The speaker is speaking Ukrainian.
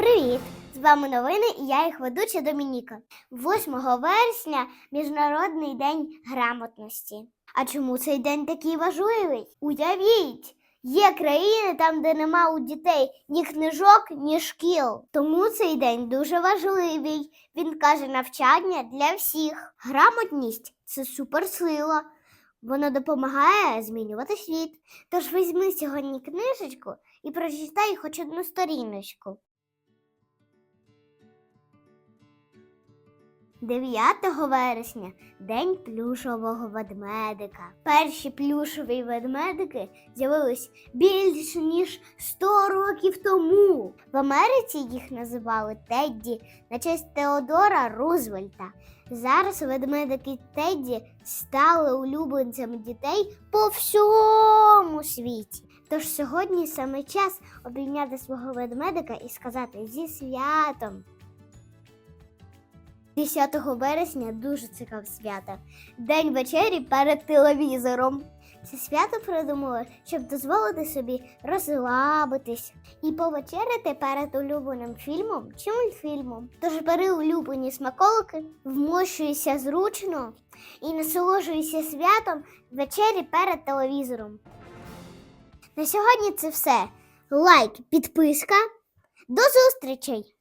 Привіт! З вами новини і я їх ведуча Домініка. 8 вересня Міжнародний день грамотності. А чому цей день такий важливий? Уявіть! Є країни там, де нема у дітей ні книжок, ні шкіл. Тому цей день дуже важливий. Він каже навчання для всіх. Грамотність це суперсила. Вона допомагає змінювати світ. Тож візьми сьогодні книжечку і прочитай хоч одну сторіночку. 9 вересня День плюшового ведмедика. Перші плюшові ведмедики з'явились більш ніж 100 років тому. В Америці їх називали Тедді на честь Теодора Рузвельта. Зараз ведмедики Тедді стали улюбленцями дітей по всьому світі. Тож сьогодні саме час обійняти свого ведмедика і сказати зі святом. 10 вересня дуже цікаве свято. День вечері перед телевізором. Це свято придумали, щоб дозволити собі розслабитись і повечеряти перед улюбленим фільмом чи мультфільмом. Тож бери улюблені смаколики, вмощуйся зручно і насолоджуйся святом вечері перед телевізором. На сьогодні це все. Лайк, підписка. До зустрічей!